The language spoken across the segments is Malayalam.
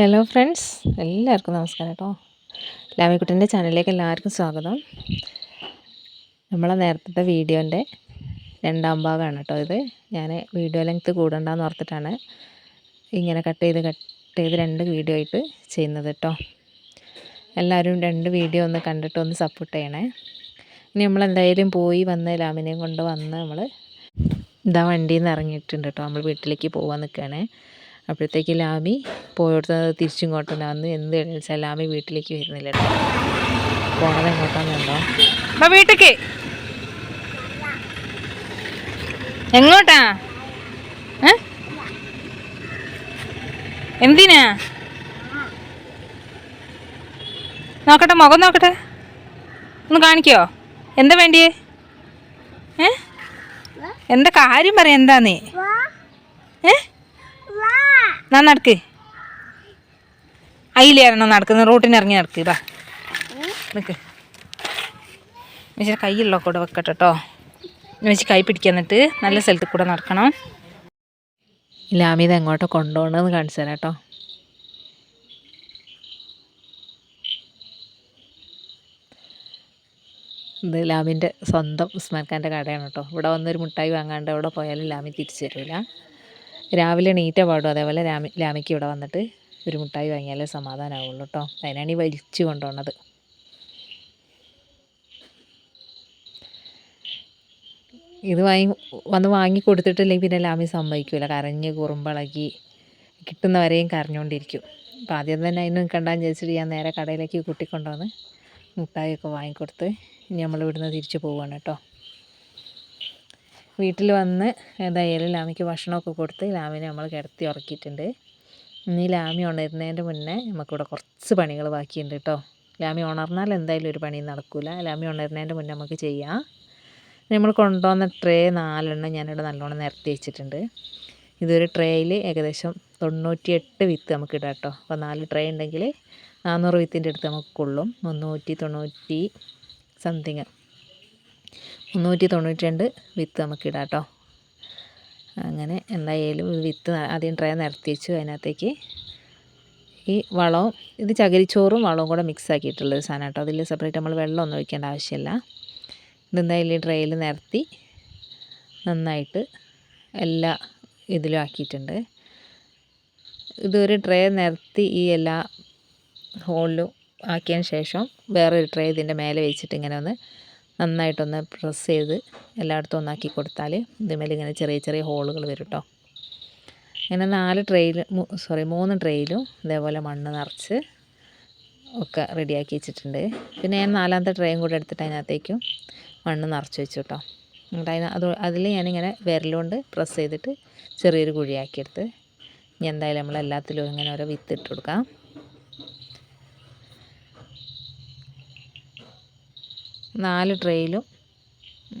ഹലോ ഫ്രണ്ട്സ് എല്ലാവർക്കും നമസ്കാരം കേട്ടോ ലാമിക്കുട്ടന്റെ ചാനലിലേക്ക് എല്ലാവർക്കും സ്വാഗതം. നമ്മളെ നേരത്തെ വീഡിയോന്റെ രണ്ടാം ഭാഗമാണ് കേട്ടോ ഇത്. ഞാൻ വീഡിയോ ലെങ്ത്ത് കൂടണ്ടെന്ന് ഓർത്തിട്ടാണ് ഇങ്ങനെ കട്ട് ചെയ്ത് കട്ട് ചെയ്ത് രണ്ട് വീഡിയോ ആയിട്ട് ചെയ്യുന്നത് കേട്ടോ എല്ലാവരും രണ്ട് വീഡിയോ ഒന്ന് കണ്ടിട്ട് ഒന്ന് സപ്പോർട്ട് ചെയ്യണേ. ഇനി നമ്മൾ എന്തായാലും പോയി വന്ന് ലാമിനെയും കൊണ്ട് വന്ന് നമ്മൾ ഇതാ വണ്ടിയിൽ നിന്ന് ഇറങ്ങിയിട്ടുണ്ട് കേട്ടോ നമ്മൾ വീട്ടിലേക്ക് പോകാൻ നിൽക്കുകയാണേ അപ്പോഴത്തേക്ക് ലാമി പോയോടത്ത് തിരിച്ചിങ്ങോട്ട് വന്ന് എന്ത് വെച്ചാൽ ലാമി വീട്ടിലേക്ക് വരുന്നില്ല കേട്ടോ പോണത് എങ്ങോട്ടാന്നുണ്ടോ അപ്പൊ വീട്ടിലേക്ക് എങ്ങോട്ടാ? എന്തിനാ? നോക്കട്ടെ മുഖം നോക്കട്ടെ. ഒന്ന് കാണിക്കോ. എന്താ വേണ്ടിയേ? ഏ? എന്താ കാര്യം പറയാ എന്താന്നേ ഞാൻ നടക്ക്. അയിലേറണോ നടക്കുന്നത് റോട്ടിന് ഇറങ്ങി നടക്ക് ഇതാ. നിൽക്ക് എന്നുവെച്ചാൽ കൈയുള്ള കൂടെ വെക്കട്ടെ കേട്ടോ വെച്ച് കൈ പിടിക്കാൻ എന്നിട്ട് നല്ല സ്ഥലത്ത് കൂടെ നടക്കണം. ലാമിത് എങ്ങോട്ടോ കൊണ്ടുപോകണമെന്ന് കാണിച്ചു തരാം കേട്ടോ ഇത് ലാമിന്റെ സ്വന്തം ഉസ്മാൻഖാന്റെ കടയാണ് കേട്ടോ ഇവിടെ വന്നൊരു മുട്ടായി വാങ്ങാണ്ട് അവിടെ പോയാലും ലാമി തിരിച്ചു തരില്ല രാവിലെ എണീറ്റ പാടും. അതേപോലെ രാമി രാമിക്ക് ഇവിടെ വന്നിട്ട് ഒരു മുട്ടായി വാങ്ങിയാലേ സമാധാനമാവുള്ളൂ കേട്ടോ അതിനാണ് ഈ വലിച്ചു കൊണ്ടുപോണത് ഇത് വാങ്ങി വന്ന് വാങ്ങി കൊടുത്തിട്ടില്ലെങ്കിൽ പിന്നെ ലാമി സമ്മതിക്കില്ല കരഞ്ഞ് കുറുമ്പളകി കിട്ടുന്നവരെയും കരഞ്ഞുകൊണ്ടിരിക്കും അപ്പം ആദ്യം തന്നെ അതിന് കണ്ടാന്ന് വിചാരിച്ചിട്ട് ഞാൻ നേരെ കടയിലേക്ക് കൂട്ടിക്കൊണ്ടുവന്ന് മുട്ടായിയൊക്കെ വാങ്ങിക്കൊടുത്ത് ഇനി നമ്മൾ ഇവിടുന്ന് തിരിച്ചു പോവുകയാണ് കേട്ടോ വീട്ടിൽ വന്ന് എന്തായാലും ലാമിക്ക് ഭക്ഷണമൊക്കെ കൊടുത്ത് ലാമിനെ നമ്മൾ കിടത്തി ഉറക്കിയിട്ടുണ്ട്. ഇനി ലാമി ഉണരുന്നതിന്റെ മുന്നേ നമുക്കിവിടെ കുറച്ച് പണികൾ ബാക്കിയുണ്ട് കേട്ടോ. ലാമി ഉണർന്നാൽ എന്തായാലും ഒരു പണിയും നടക്കില്ല ലാമി ഉണരുന്നതിന്റെ മുന്നേ നമുക്ക് ചെയ്യാം. നമ്മൾ കൊണ്ടുവന്ന ട്രേ നാലെണ്ണം ഞാനിവിടെ നല്ലോണം നിരത്തി വെച്ചിട്ടുണ്ട്. ഇതൊരു ട്രേയിൽ ഏകദേശം തൊണ്ണൂറ്റിയെട്ട് വിത്ത് നമുക്ക് ഇടാം കേട്ടോ. അപ്പോൾ നാല് ട്രേ ഉണ്ടെങ്കിൽ നാനൂറ് വിത്തിന്റെ അടുത്ത് നമുക്ക് കൊള്ളും. മുന്നൂറ്റി തൊണ്ണൂറ്റി സംതിങ്. മുന്നൂറ്റി തൊണ്ണൂറ്റി രണ്ട് വിത്ത് നമുക്ക് ഇടാം കേട്ടോ. അങ്ങനെ എന്തായാലും വിത്ത് ആദ്യം ട്രേ നിരത്തി വെച്ചു. അതിനകത്തേക്ക് ഈ വളവും ഇത് ചകിരിച്ചോറും വളവും കൂടെ മിക്സ് ആക്കിയിട്ടുള്ളൊരു സാധനം കേട്ടോ. അതിൽ സെപ്പറേറ്റ് നമ്മൾ വെള്ളമൊന്നും ഒഴിക്കേണ്ട ആവശ്യമില്ല. ഇതെന്തായാലും ഈ ട്രേയിൽ നിരത്തി നന്നായിട്ട് എല്ലാ ഇതിലും ആക്കിയിട്ടുണ്ട്. ഇതൊരു ട്രേ നിരത്തി ഈ എല്ലാ ഹോളിലും ആക്കിയതിന് ശേഷം വേറൊരു ട്രേ ഇതിന്റെ മേലെ വെച്ചിട്ട് ഇങ്ങനെ ഒന്ന് നന്നായിട്ടൊന്ന് പ്രസ് ചെയ്ത് എല്ലായിടത്തും ഒന്നാക്കി കൊടുത്താൽ ഇതിമേലിങ്ങനെ ചെറിയ ചെറിയ ഹോളുകൾ വരും കേട്ടോ ഇങ്ങനെ നാല് ട്രെയിൽ സോറി മൂന്ന് ട്രെയിലും ഇതേപോലെ മണ്ണ് നിറച്ച് ഒക്കെ റെഡിയാക്കി വെച്ചിട്ടുണ്ട്. പിന്നെ ഞാൻ നാലാമത്തെ ട്രെയും കൂടെ എടുത്തിട്ട് അതിനകത്തേക്കും മണ്ണ് നിറച്ച് വെച്ചു കേട്ടോ എന്നിട്ട് അതിന് അത് അതിൽ ഞാനിങ്ങനെ വിരലുകൊണ്ട് പ്രസ് ചെയ്തിട്ട് ചെറിയൊരു കുഴിയാക്കിയെടുത്ത് ഇനി എന്തായാലും നമ്മൾ എല്ലാത്തിലും ഇങ്ങനെ ഓരോ വിത്ത് ഇട്ട് കൊടുക്കാം. നാല് ട്രേയിലും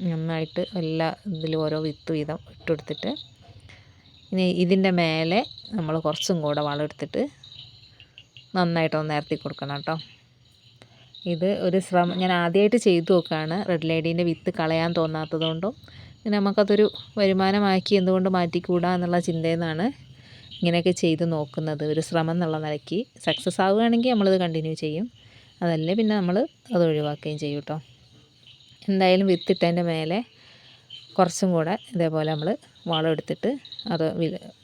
നന്നായിട്ട് എല്ലാ ഇതിലും ഓരോ വിത്ത് വീതം ഇട്ടെടുത്തിട്ട് ഇനി ഇതിന്റെ മേലെ നമ്മൾ കുറച്ചും കൂടെ വളം എടുത്തിട്ട് നന്നായിട്ടൊന്ന് നിരത്തി കൊടുക്കണം കേട്ടോ. ഇത് ഒരു ശ്രമം ഞാൻ ആദ്യമായിട്ട് ചെയ്തു നോക്കുകയാണ്. റെഡ് ലേഡീന്റെ വിത്ത് കളയാൻ തോന്നാത്തതുകൊണ്ടും പിന്നെ നമുക്കതൊരു വരുമാനമാക്കി എന്തുകൊണ്ട് മാറ്റിക്കൂടാ എന്നുള്ള ചിന്തയിൽ നിന്നാണ് ഇങ്ങനെയൊക്കെ ചെയ്ത് നോക്കുന്നത്. ഒരു ശ്രമം എന്നുള്ള നിലയ്ക്ക് സക്സസ് ആവുകയാണെങ്കിൽ നമ്മളിത് കണ്ടിന്യൂ ചെയ്യും. അതല്ലേ പിന്നെ നമ്മൾ അത് ഒഴിവാക്കുകയും ചെയ്യും കേട്ടോ. എന്തായാലും വിത്തിട്ടതിന്റെ മേലെ കുറച്ചും കൂടെ ഇതേപോലെ നമ്മൾ വളം എടുത്തിട്ട് അത്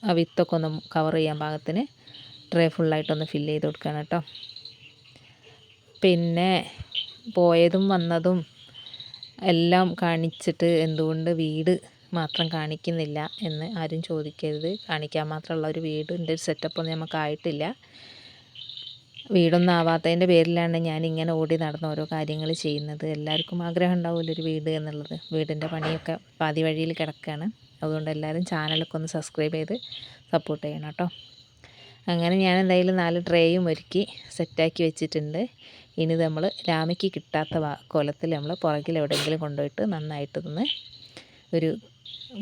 ആ വിത്തൊക്കെ ഒന്ന് കവർ ചെയ്യാൻ പാകത്തിന് ട്രേ ഫുള്ളായിട്ടൊന്ന് ഫില്ല് ചെയ്ത് കൊടുക്കണം കേട്ടോ. പിന്നെ പോയതും വന്നതും എല്ലാം കാണിച്ചിട്ട് എന്തുകൊണ്ട് വീട് മാത്രം കാണിക്കുന്നില്ല എന്ന് ആരും ചോദിക്കരുത്. കാണിക്കാൻ മാത്രമുള്ള ഒരു വീടിന്റെ ഒരു സെറ്റപ്പൊന്നും നമുക്കായിട്ടില്ല വീടൊന്നും ആവാത്തതിന്റെ പേരിലാണ് ഇങ്ങനെ ഓടി നടന്ന് ഓരോ കാര്യങ്ങൾ ചെയ്യുന്നത്. എല്ലാവർക്കും ആഗ്രഹം ഉണ്ടാവില്ല ഒരു വീട് എന്നുള്ളത്. വീടിന്റെ പണിയൊക്കെ പാതി വഴിയിൽ കിടക്കുകയാണ് അതുകൊണ്ട് എല്ലാവരും ചാനലൊക്കെ ഒന്ന് സബ്സ്ക്രൈബ് ചെയ്ത് സപ്പോർട്ട് ചെയ്യണം കേട്ടോ. അങ്ങനെ ഞാൻ എന്തായാലും നാല് ട്രേയും ഒരുക്കി സെറ്റാക്കി വെച്ചിട്ടുണ്ട്. ഇനി നമ്മൾ രാമയ്ക്ക് കിട്ടാത്ത കോലത്തിൽ നമ്മൾ പുറകിൽ എവിടെയെങ്കിലും കൊണ്ടുപോയിട്ട് നന്നായിട്ടൊന്ന് ഒരു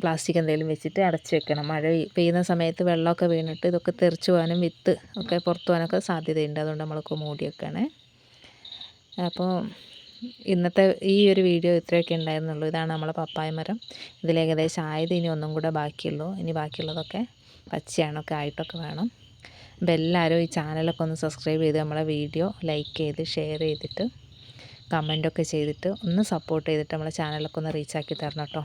പ്ലാസ്റ്റിക് എന്തെങ്കിലും വെച്ചിട്ട് അടച്ച് വെക്കണം. മഴ പെയ്യുന്ന സമയത്ത് വെള്ളമൊക്കെ വീണിട്ട് ഇതൊക്കെ തെറിച്ച് പോകാനും വിത്ത് ഒക്കെ പുറത്തു പോകാനൊക്കെ സാധ്യതയുണ്ട്. അതുകൊണ്ട് നമ്മളൊക്കെ മൂടി വെക്കണേ അപ്പോൾ ഇന്നത്തെ ഈ ഒരു വീഡിയോ ഇത്രയൊക്കെ ഉണ്ടായിരുന്നുള്ളൂ. ഇതാണ് നമ്മളെ പപ്പായ മരം. ഇതിൽ ഏകദേശം ആയത് ഇനി ഒന്നും കൂടെ ബാക്കിയുള്ളൂ. ഇനി ബാക്കിയുള്ളതൊക്കെ പച്ചയാണൊക്കെ ആയിട്ടൊക്കെ വേണം. അപ്പോൾ എല്ലാവരും ഈ ചാനലൊക്കെ ഒന്ന് സബ്സ്ക്രൈബ് ചെയ്ത് നമ്മളെ വീഡിയോ ലൈക്ക് ചെയ്ത് ഷെയർ ചെയ്തിട്ട് കമന്റൊക്കെ ചെയ്തിട്ട് ഒന്ന് സപ്പോർട്ട് ചെയ്തിട്ട് നമ്മളെ ചാനലൊക്കെ ഒന്ന് റീച്ചാക്കി തരണം കേട്ടോ.